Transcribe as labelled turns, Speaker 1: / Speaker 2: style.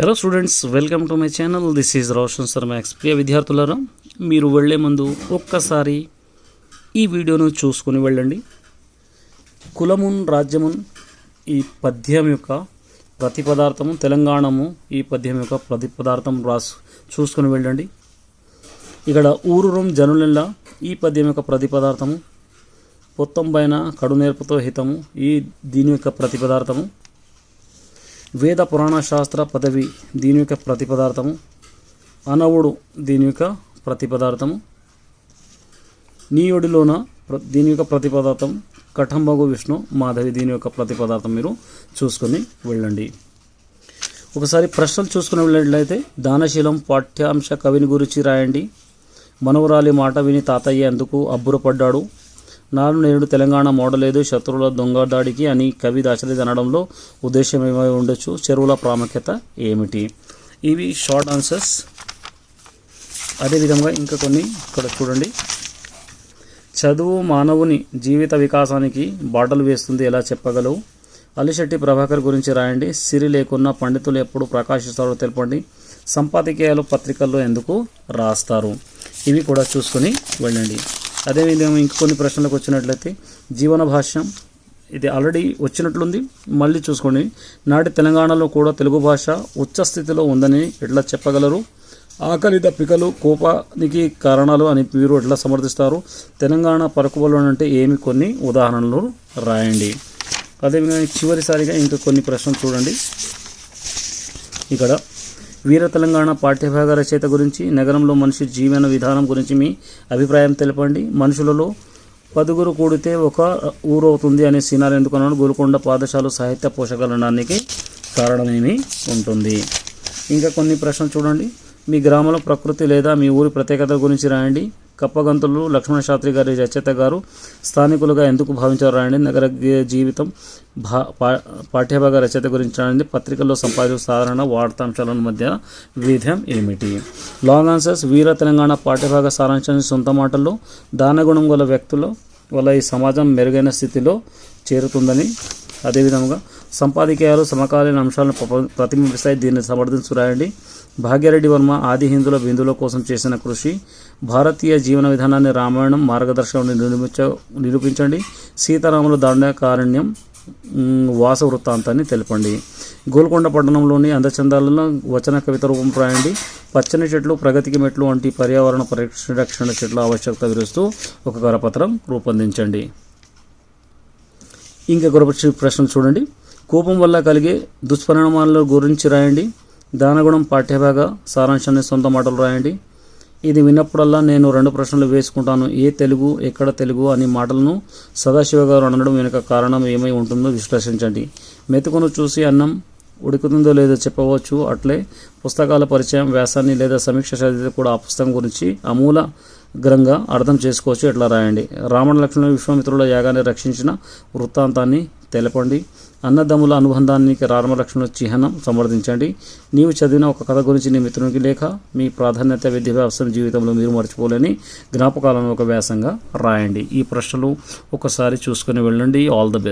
Speaker 1: Hello students welcome to my channel this is Roshan sir max ప్రియ విద్యార్థులారా. మీరు వెళ్ళే ముందు ఒక్కసారి ఈ వీడియోను చూసుకుని వెళ్ళండి. కులమున్ రాజ్యమున్ ఈ పద్యం యొక్క ప్రతి పదార్థము తెలంగాణము ఈ పద్యం యొక్క ప్రతి పదార్థం రాసు చూసుకుని వెళ్ళండి. ఇక్కడ ఊరురం జనులెల్లా ఈ పద్యం యొక్క ప్రతి పదార్థము పొత్తం పైన కడునేర్పుతో హితము ఈ దీని యొక్క ప్రతి పదార్థము వేద పురాణ శాస్త్ర పదవి దీని యొక్క ప్రతిపదార్థము అనవుడు దీని యొక్క ప్రతిపదార్థము నీయుడిలోన ప్ర- దీని యొక్క ప్రతిపదార్థం కఠంబగు విష్ణు మాధవి దీని యొక్క ప్రతిపదార్థం మీరు చూసుకొని వెళ్ళండి. ఒకసారి ప్రశ్నలు చూసుకుని వెళ్ళినట్లయితే దానశీలం పాఠ్యాంశ కవిని గురించి రాయండి. మనవరాలి మాట విని తాతయ్య ఎందుకు అబ్బురపడ్డాడు. నాడు నేడు తెలంగాణ మోడలేదు శత్రువుల దొంగ దాడికి అని కవి దాచలేదు అనడంలో ఉద్దేశం ఏమై ఉండొచ్చు? చెరువుల ప్రాముఖ్యత ఏమిటి? ఇవి షార్ట్ ఆన్సర్స్. అదేవిధంగా ఇంకా కొన్ని ఇక్కడ చూడండి. చదువు మానవుని జీవిత వికాసానికి బాటలు వేస్తుంది ఎలా చెప్పగలవు? అలిశెట్టి ప్రభాకర్ గురించి రాయండి. సిరి లేకున్నా పండితులు ఎప్పుడు ప్రకాశిస్తారో తెలపండి. సంపాదకీయాలు పత్రికల్లో ఎందుకు రాస్తారు? ఇవి కూడా చూసుకొని వెళ్ళండి. అదేవిధంగా ఇంకొన్ని ప్రశ్నలకు వచ్చినట్లయితే జీవన భాష్యం ఇది ఆల్రెడీ వచ్చినట్లుంది. మళ్ళీ చూసుకోండి. నాటి తెలంగాణలో కూడా తెలుగు భాష ఉచ్చ స్థితిలో ఉందని ఎట్లా చెప్పగలరు? ఆకలి దప్పికలు కోపానికి కారణాలు అని మీరు ఎట్లా సమర్థిస్తారు? తెలంగాణ పరకుబలు అంటే ఏమి? కొన్ని ఉదాహరణలు రాయండి. అదేవిధంగా చివరిసారిగా ఇంకా కొన్ని ప్రశ్నలు చూడండి. ఇక్కడ వీర తెలంగాణ పాఠ్యభాగ రచయిత గురించి నగరంలో మనిషి జీవన విధానం గురించి మీ అభిప్రాయం తెలపండి. మనుషులలో పదుగురు కూడితే ఒక ఊరవుతుంది అనే సినాలు ఎందుకున్నాను గోల్కొండ పాఠశాల సాహిత్య పోషకాలనడానికి కారణమేమి ఉంటుంది. ఇంకా కొన్ని ప్రశ్నలు చూడండి. మీ గ్రామంలో ప్రకృతి లేదా మీ ఊరి ప్రత్యేకత గురించి రాయండి. కప్పగంతులు లక్ష్మణ శాస్త్రి గారి రచయిత గారు స్థానికులుగా ఎందుకు భావించారు నగర జీవితం భా పా- పాఠ్యభాగ రచయిత గురించి పత్రికల్లో సంపాదించిన సాధారణ వార్తాంశాల మధ్య విధం ఏమిటి? లాంగ్ ఆన్సర్స్ వీర తెలంగాణ పాఠ్యభాగ సారాంశాన్ని సొంత మాటల్లో దానగుణం గల వ్యక్తులు వల్ల ఈ సమాజం మెరుగైన స్థితిలో చేరుతుందని అదేవిధంగా సంపాదకీయాలు సమకాలీన అంశాలను ప్రతిబింబిస్తాయి. దీన్ని సమర్థించు రాయండి భాగ్యరెడ్డి వర్మ ఆది హిందుల బిందుల కోసం చేసిన కృషి భారతీయ జీవన విధానాన్ని రామాయణం మార్గదర్శనం నిరూపించ నిరూపించండి. సీతారాముల దండకారణ్యం వాస వృత్తాంతాన్ని తెలపండి. గోల్కొండ పట్టణంలోని అందచందాలను వచన కవిత రూపం రాయండి. పచ్చని చెట్లు ప్రగతికి మెట్లు వంటి పర్యావరణ పరిరక్షణ చెట్ల ఆవశ్యకత విరుస్తూ ఒక కరపత్రం రూపొందించండి. ఇంకా గురపక్షి ప్రశ్నలు చూడండి. కోపం వల్ల కలిగే దుష్పరిణామాల గురించి రాయండి. దానగుణం పాఠ్యభాగ సారాంశాన్ని సొంత మాటలు రాయండి. ఇది విన్నప్పుడల్లా నేను రెండు ప్రశ్నలు వేసుకుంటాను. ఏ తెలుగు ఎక్కడ తెలుగు అని మాటలను సదాశివ గారు అనడం వెనుక కారణం ఏమై ఉంటుందో విశ్లేషించండి. మెతుకును చూసి అన్నం ఉడుకుతుందో లేదో చెప్పవచ్చు. అట్లే పుస్తకాల పరిచయం వ్యాసాన్ని లేదా సమీక్ష చదివితే కూడా ఆ పుస్తకం గురించి అమూలగ్రంగా అర్థం చేసుకోవచ్చు. ఎట్లా రాయండి? రావణ లక్ష్మణ విశ్వామిత్రుల యాగాన్ని రక్షించిన వృత్తాంతాన్ని తెలపండి. అన్నదమ్ముల అనుబంధానికి రామలక్ష్మణ చిహ్నం సమర్థించండి. నీవు చదివిన ఒక కథ గురించి నీ మిత్రునికి లేక మీ ప్రాధాన్యత విద్యాభ్యాసం జీవితంలో మీరు మర్చిపోలేని జ్ఞాపకాలను ఒక వ్యాసంగా రాయండి. ఈ ప్రశ్నలు ఒకసారి చూసుకొని వెళ్ళండి. All the best